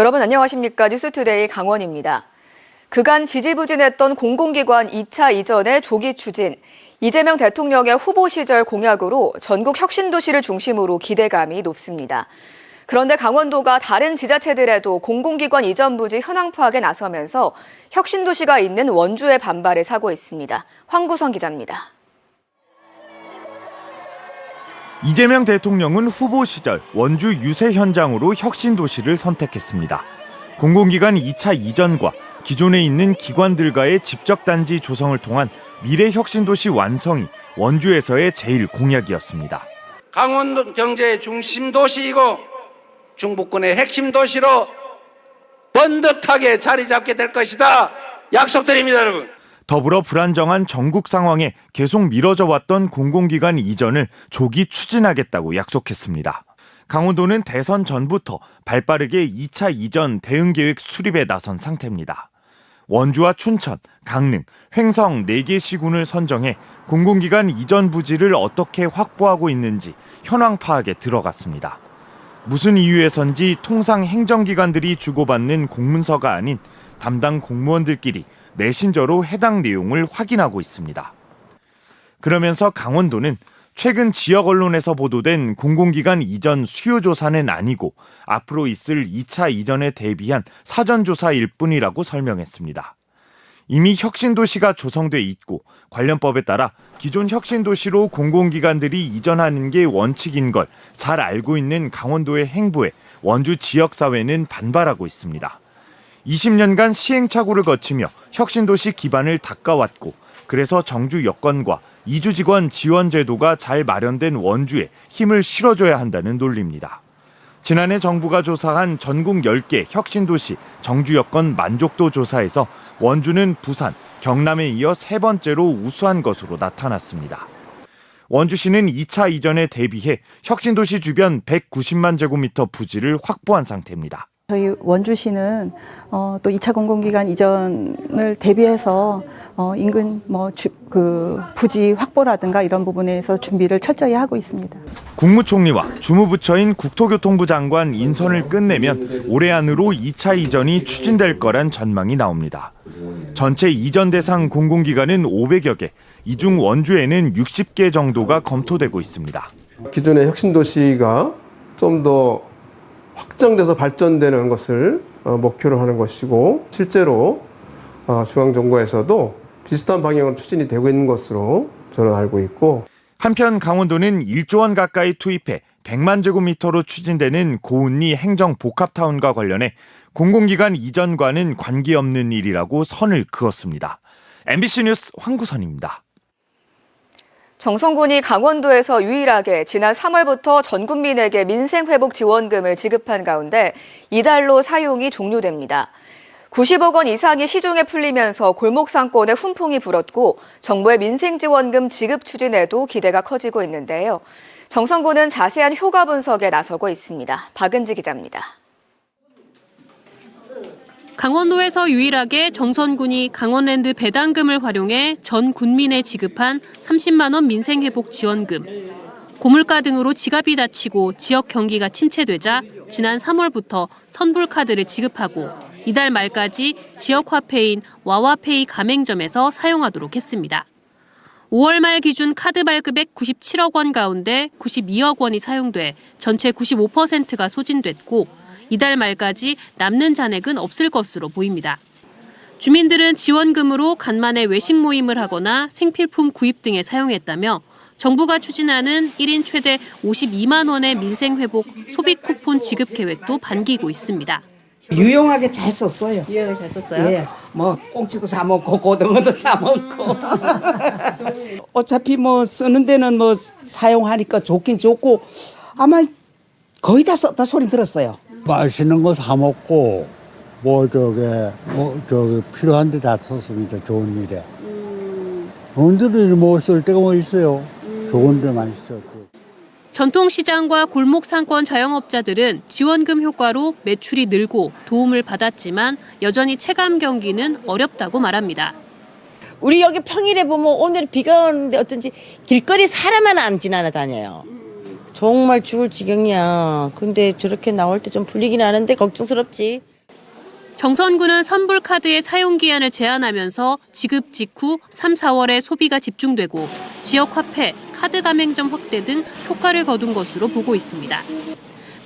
여러분 안녕하십니까? 뉴스투데이 강원입니다. 그간 지지부진했던 공공기관 2차 이전의 조기 추진, 이재명 대통령의 후보 시절 공약으로 전국 혁신도시를 중심으로 기대감이 높습니다. 그런데 강원도가 다른 지자체들에도 공공기관 이전 부지 현황 파악에 나서면서 혁신도시가 있는 원주의 반발에 사고 있습니다. 황구선 기자입니다. 이재명 대통령은 후보 시절 원주 유세 현장으로 혁신 도시를 선택했습니다. 공공기관 2차 이전과 기존에 있는 기관들과의 직접 단지 조성을 통한 미래 혁신 도시 완성이 원주에서의 제일 공약이었습니다. 강원도 경제의 중심 도시이고 중부권의 핵심 도시로 번듯하게 자리 잡게 될 것이다. 약속드립니다, 여러분. 더불어 불안정한 전국 상황에 계속 미뤄져 왔던 공공기관 이전을 조기 추진하겠다고 약속했습니다. 강원도는 대선 전부터 발빠르게 2차 이전 대응 계획 수립에 나선 상태입니다. 원주와 춘천, 강릉, 횡성 4개 시군을 선정해 공공기관 이전 부지를 어떻게 확보하고 있는지 현황 파악에 들어갔습니다. 무슨 이유에선지 통상 행정기관들이 주고받는 공문서가 아닌 담당 공무원들끼리 메신저로 해당 내용을 확인하고 있습니다. 그러면서 강원도는 최근 지역 언론에서 보도된 공공기관 이전 수요조사는 아니고 앞으로 있을 2차 이전에 대비한 사전조사일 뿐이라고 설명했습니다. 이미 혁신도시가 조성돼 있고 관련법에 따라 기존 혁신도시로 공공기관들이 이전하는 게 원칙인 걸 잘 알고 있는 강원도의 행보에 원주 지역사회는 반발하고 있습니다. 20년간 시행착오를 거치며 혁신도시 기반을 닦아왔고 그래서 정주 여건과 이주직원 지원 제도가 잘 마련된 원주에 힘을 실어줘야 한다는 논리입니다. 지난해 정부가 조사한 전국 10개 혁신도시 정주 여건 만족도 조사에서 원주는 부산, 경남에 이어 세 번째로 우수한 것으로 나타났습니다. 원주시는 2차 이전에 대비해 혁신도시 주변 190만 제곱미터 부지를 확보한 상태입니다. 저희 원주시는 어, 또 2차 공공기관 이전을 대비해서 어, 인근 뭐그 부지 확보라든가 이런 부분에서 준비를 철저히 하고 있습니다. 국무총리와 주무부처인 국토교통부 장관 인선을 끝내면 올해 안으로 2차 이전이 추진될 거란 전망이 나옵니다. 전체 이전 대상 공공기관은 500여 개, 이 중 원주에는 60개 정도가 검토되고 있습니다. 기존의 혁신도시가 좀더 확장돼서 발전되는 것을 어, 목표로 하는 것이고 실제로 어, 중앙정부에서도 비슷한 방향으로 추진이 되고 있는 것으로 저는 알고 있고 한편 강원도는 1조 원 가까이 투입해 100만 제곱미터로 추진되는 고운리 행정 복합타운과 관련해 공공기관 이전과는 관계없는 일이라고 선을 그었습니다. MBC 뉴스 황구선입니다. 정성군이 강원도에서 유일하게 지난 3월부터 전 국민에게 민생회복 지원금을 지급한 가운데 이달로 사용이 종료됩니다. 90억 원 이상이 시중에 풀리면서 골목 상권에 훈풍이 불었고 정부의 민생지원금 지급 추진에도 기대가 커지고 있는데요. 정성군은 자세한 효과 분석에 나서고 있습니다. 박은지 기자입니다. 강원도에서 유일하게 정선군이 강원랜드 배당금을 활용해 전 군민에 지급한 30만 원 민생회복 지원금. 고물가 등으로 지갑이 다치고 지역 경기가 침체되자 지난 3월부터 선불카드를 지급하고 이달 말까지 지역 화폐인 와와페이 가맹점에서 사용하도록 했습니다. 5월 말 기준 카드 발급액 97억 원 가운데 92억 원이 사용돼 전체 95%가 소진됐고 이달 말까지 남는 잔액은 없을 것으로 보입니다. 주민들은 지원금으로 간만에 외식 모임을 하거나 생필품 구입 등에 사용했다며 정부가 추진하는 1인 최대 52만 원의 민생 회복 소비 쿠폰 지급 계획도 반기고 있습니다. 유용하게 잘 썼어요. 유용하게 잘 썼어요? 예, 뭐 꽁치도 사 먹고 고등어도 사 먹고. 어차피 뭐 쓰는 데는 뭐 사용하니까 좋긴 좋고 아마 거의 다 썼다 소리 들었어요. 맛있는 거 사 먹고 뭐 저게 뭐 저기 필요한 데다 썼습니다. 좋은 일에. 언제든 뭐쓸 데가 뭐 있어요. 좋은 데 많이 썼죠. 전통시장과 골목상권 자영업자들은 지원금 효과로 매출이 늘고 도움을 받았지만 여전히 체감 경기는 어렵다고 말합니다. 우리 여기 평일에 보면 오늘 비가 오는데 어쩐지 길거리 사람만 안 지나다녀요. 정말 죽을 지경이야. 근데 저렇게 나올 때 좀 불리긴 하는데 걱정스럽지. 정선군은 선불 카드의 사용 기한을 제한하면서 지급 직후 3, 4월에 소비가 집중되고 지역 화폐, 카드 가맹점 확대 등 효과를 거둔 것으로 보고 있습니다.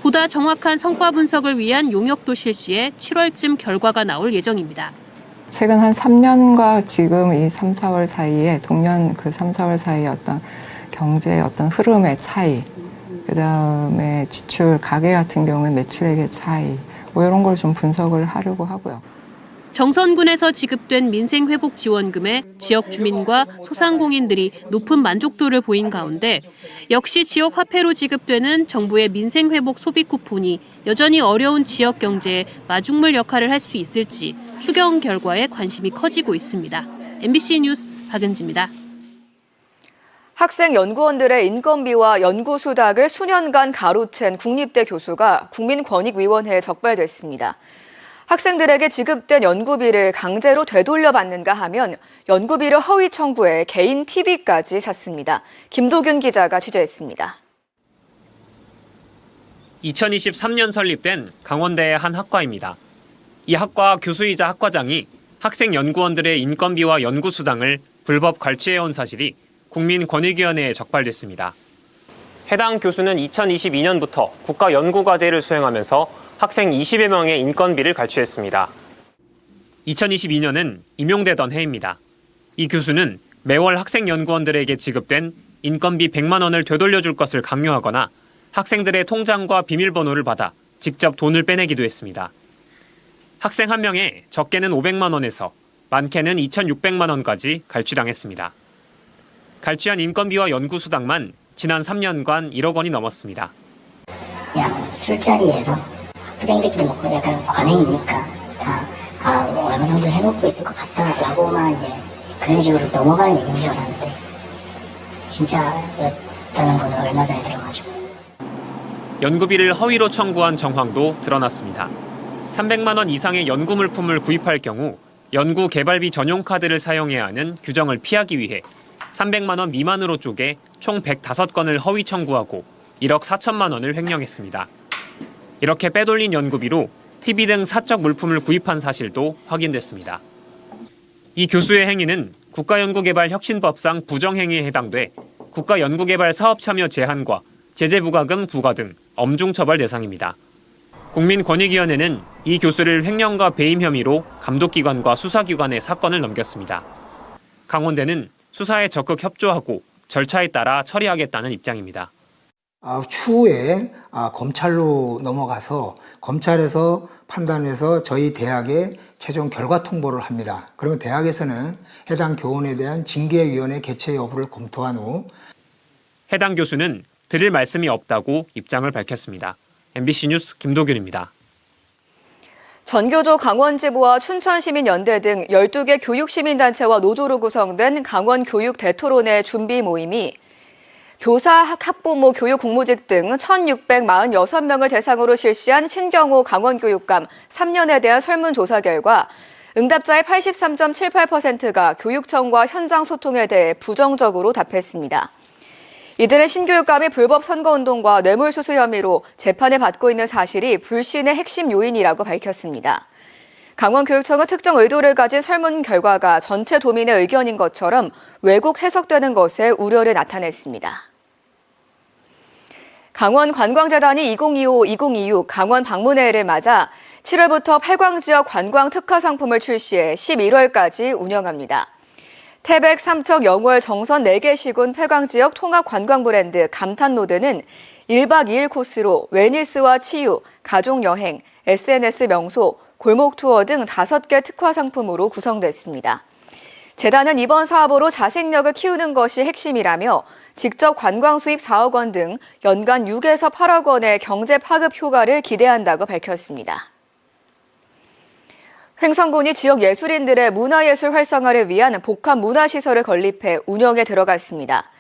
보다 정확한 성과 분석을 위한 용역도 실시해 7월쯤 결과가 나올 예정입니다. 최근 한 3년과 지금 이 3, 4월 사이에 동년 그 3, 4월 사이에 어떤 경제의 어떤 흐름의 차이, 그 다음에 지출, 가계 같은 경우는 매출액의 차이, 뭐 이런 걸 좀 분석을 하려고 하고요. 정선군에서 지급된 민생회복 지원금에 지역 주민과 소상공인들이 높은 만족도를 보인 가운데 역시 지역 화폐로 지급되는 정부의 민생회복 소비 쿠폰이 여전히 어려운 지역 경제에 마중물 역할을 할 수 있을지 추경 결과에 관심이 커지고 있습니다. MBC 뉴스 박은지입니다. 학생 연구원들의 인건비와 연구 수당을 수년간 가로챈 국립대 교수가 국민권익위원회에 적발됐습니다. 학생들에게 지급된 연구비를 강제로 되돌려 받는가 하면 연구비를 허위 청구해 개인 TV까지 샀습니다. 김도균 기자가 취재했습니다. 2023년 설립된 강원대의 한 학과입니다. 이 학과 교수이자 학과장이 학생 연구원들의 인건비와 연구 수당을 불법 갈취해온 사실이 국민권익위원회에 적발됐습니다. 해당 교수는 2022년부터 국가 연구과제를 수행하면서 학생 20여 명의 인건비를 갈취했습니다. 2022년은 임용되던 해입니다. 이 교수는 매월 학생 연구원들에게 지급된 인건비 100만 원을 되돌려줄 것을 강요하거나 학생들의 통장과 비밀번호를 받아 직접 돈을 빼내기도 했습니다. 학생 한 명에 적게는 500만 원에서 많게는 2,600만 원까지 갈취당했습니다. 갈취한 인건비와 연구 수당만 지난 3년간 1억 원이 넘었습니다. 그냥 술자리에서 학생들끼리 먹고 약간 관행이니까 다, 아, 뭐 얼마 정도 해놓고 있을 것 같다라고만 이제 그런 식으로 넘어가는 얘기인 줄 알았는데, 진짜였다는 건 얼마 전에 들어가지고. 연구비를 허위로 청구한 정황도 드러났습니다. 300만 원 이상의 연구 물품을 구입할 경우 연구 개발비 전용 카드를 사용해야 하는 규정을 피하기 위해 300만 원 미만으로 쪼개 총 105건을 허위 청구하고 1억 4천만 원을 횡령했습니다. 이렇게 빼돌린 연구비로 TV 등 사적 물품을 구입한 사실도 확인됐습니다. 이 교수의 행위는 국가연구개발혁신법상 부정행위에 해당돼 국가연구개발 사업참여 제한과 제재부과금 부과 등 엄중 처벌 대상입니다. 국민권익위원회는 이 교수를 횡령과 배임 혐의로 감독기관과 수사기관에 사건을 넘겼습니다. 강원대는 수사에 적극 협조하고 절차에 따라 처리하겠다는 입장입니다. 아, 추후에 아, 검찰로 넘어가서 검찰에서 판단해서 저희 대학에 최종 결과 통보를 합니다. 그러면 대학에서는 해당 교원에 대한 징계위원회 개최 여부를 검토한 후 해당 교수는 드릴 말씀이 없다고 입장을 밝혔습니다. MBC 뉴스 김도균입니다. 전교조 강원지부와 춘천시민연대 등 12개 교육시민단체와 노조로 구성된 강원교육 대토론회 준비 모임이 교사, 학부모, 교육 공무직 등 1,646명을 대상으로 실시한 신경호 강원교육감 3년에 대한 설문조사 결과 응답자의 83.78%가 교육청과 현장 소통에 대해 부정적으로 답했습니다. 이들은 신교육감이 불법 선거운동과 뇌물수수 혐의로 재판을 받고 있는 사실이 불신의 핵심 요인이라고 밝혔습니다. 강원교육청은 특정 의도를 가진 설문 결과가 전체 도민의 의견인 것처럼 왜곡 해석되는 것에 우려를 나타냈습니다. 강원관광재단이 2025-2026 강원 방문회를 맞아 7월부터 팔광 지역 관광 특화 상품을 출시해 11월까지 운영합니다. 태백, 삼척, 영월, 정선 4개 시군 폐광 지역 통합 관광 브랜드 감탄로드는 1박 2일 코스로 웨니스와 치유, 가족여행, SNS 명소, 골목 투어 등 5개 특화 상품으로 구성됐습니다. 재단은 이번 사업으로 자생력을 키우는 것이 핵심이라며 직접 관광 수입 4억 원 등 연간 6에서 8억 원의 경제 파급 효과를 기대한다고 밝혔습니다. 횡성군이 지역 예술인들의 문화예술 활성화를 위한 복합 문화시설을 건립해 운영에 들어갔습니다.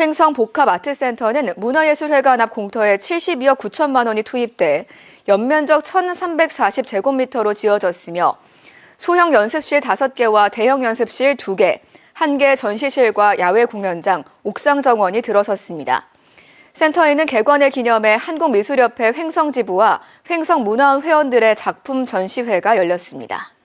횡성 복합아트센터는 문화예술회관 앞 공터에 72억 9천만 원이 투입돼 연면적 1,340제곱미터로 지어졌으며 소형 연습실 5개와 대형 연습실 2개, 1개 전시실과 야외 공연장, 옥상 정원이 들어섰습니다. 센터에는 개관을 기념해 한국미술협회 횡성지부와 횡성문화원 회원들의 작품 전시회가 열렸습니다.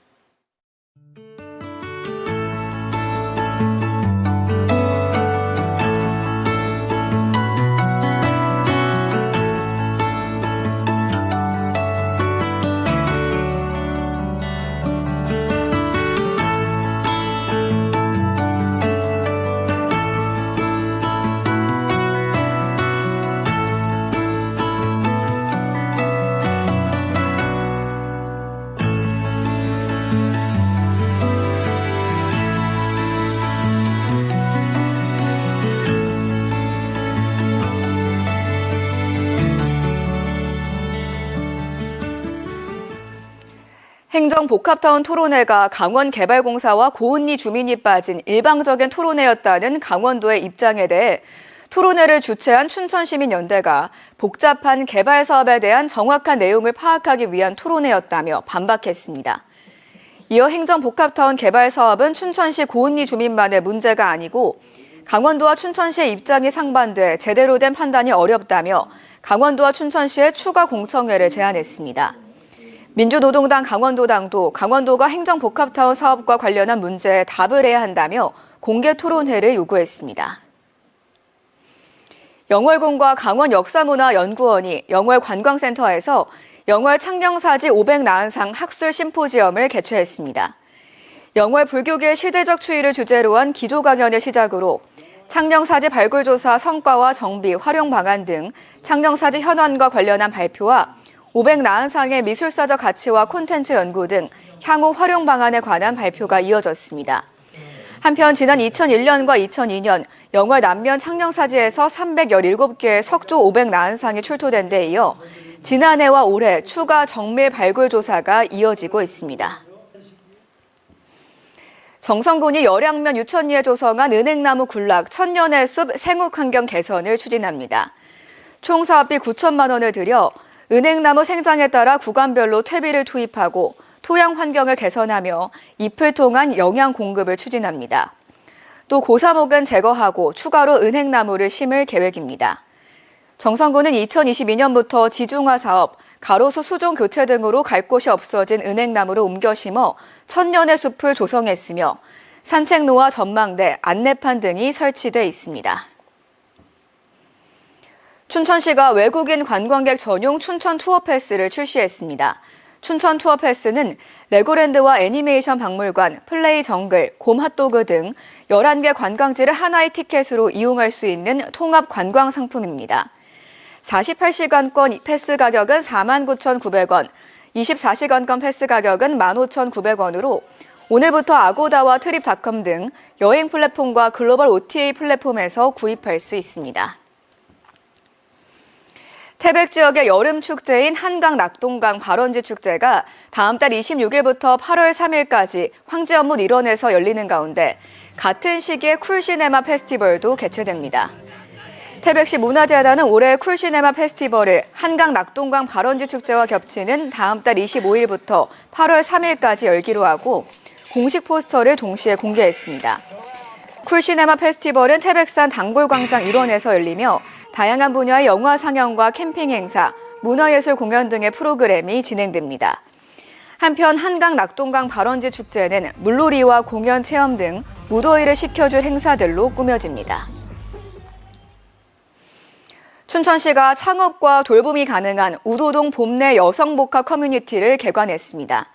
행정복합타운 토론회가 강원개발공사와 고은리 주민이 빠진 일방적인 토론회였다는 강원도의 입장에 대해 토론회를 주최한 춘천시민연대가 복잡한 개발 사업에 대한 정확한 내용을 파악하기 위한 토론회였다며 반박했습니다. 이어 행정복합타운 개발 사업은 춘천시 고은리 주민만의 문제가 아니고 강원도와 춘천시의 입장이 상반돼 제대로 된 판단이 어렵다며 강원도와 춘천시에 추가 공청회를 제안했습니다. 민주노동당 강원도당도 강원도가 행정복합타운 사업과 관련한 문제에 답을 해야 한다며 공개 토론회를 요구했습니다. 영월군과 강원역사문화연구원이 영월관광센터에서 영월 창녕사지 500나은상 학술 심포지엄을 개최했습니다. 영월 불교계의 시대적 추이를 주제로 한 기조 강연을 시작으로 창녕사지 발굴 조사 성과와 정비, 활용 방안 등 창녕사지 현안과 관련한 발표와 500나은상의 미술사적 가치와 콘텐츠 연구 등 향후 활용 방안에 관한 발표가 이어졌습니다. 한편 지난 2001년과 2002년 영월 남면 창녕사지에서 317개의 석조 500나은상이 출토된 데 이어 지난해와 올해 추가 정밀 발굴 조사가 이어지고 있습니다. 정성군이 열양면 유천리에 조성한 은행나무 군락 천년의 숲 생욱 환경 개선을 추진합니다. 총 사업비 9천만 원을 들여 은행나무 생장에 따라 구간별로 퇴비를 투입하고 토양 환경을 개선하며 잎을 통한 영양 공급을 추진합니다. 또 고사목은 제거하고 추가로 은행나무를 심을 계획입니다. 정성군은 2022년부터 지중화 사업, 가로수 수종 교체 등으로 갈 곳이 없어진 은행나무를 옮겨 심어 천년의 숲을 조성했으며 산책로와 전망대, 안내판 등이 설치돼 있습니다. 춘천시가 외국인 관광객 전용 춘천 투어 패스를 출시했습니다. 춘천 투어 패스는 레고랜드와 애니메이션 박물관, 플레이 정글, 곰 핫도그 등 11개 관광지를 하나의 티켓으로 이용할 수 있는 통합 관광 상품입니다. 48시간권 패스 가격은 49,900원, 24시간권 패스 가격은 15,900원으로 오늘부터 아고다와 트립닷컴 등 여행 플랫폼과 글로벌 OTA 플랫폼에서 구입할 수 있습니다. 태백 지역의 여름 축제인 한강 낙동강 발원지 축제가 다음 달 26일부터 8월 3일까지 황지연못 일원에서 열리는 가운데 같은 시기에 쿨시네마 페스티벌도 개최됩니다. 태백시 문화재단은 올해 쿨시네마 페스티벌을 한강 낙동강 발원지 축제와 겹치는 다음 달 25일부터 8월 3일까지 열기로 하고 공식 포스터를 동시에 공개했습니다. 쿨시네마 페스티벌은 태백산 단골광장 일원에서 열리며 다양한 분야의 영화 상영과 캠핑 행사, 문화예술 공연 등의 프로그램이 진행됩니다. 한편 한강 낙동강 발원지 축제는 물놀이와 공연 체험 등 무더위를 식혀줄 행사들로 꾸며집니다. 춘천시가 창업과 돌봄이 가능한 우도동 봄내 여성복합 커뮤니티를 개관했습니다.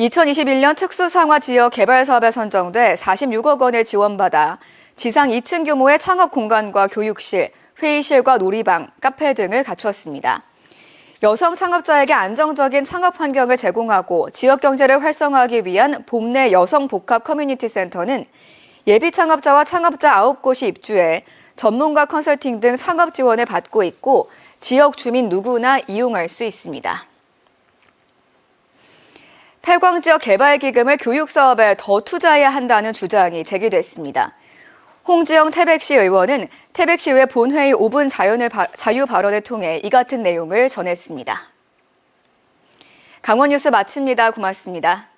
2021년 특수상화 지역 개발 사업에 선정돼 46억 원을 지원받아 지상 2층 규모의 창업 공간과 교육실, 회의실과 놀이방, 카페 등을 갖추었습니다. 여성 창업자에게 안정적인 창업 환경을 제공하고 지역 경제를 활성화하기 위한 봄내 여성 복합 커뮤니티 센터는 예비 창업자와 창업자 9곳이 입주해 전문가 컨설팅 등 창업 지원을 받고 있고 지역 주민 누구나 이용할 수 있습니다. 폐광 지역 개발 기금을 교육 사업에 더 투자해야 한다는 주장이 제기됐습니다. 홍지영 태백시 의원은 태백시의회 본회의 5분 자연을 바, 자유 발언을 통해 이 같은 내용을 전했습니다. 강원 뉴스 마칩니다. 고맙습니다.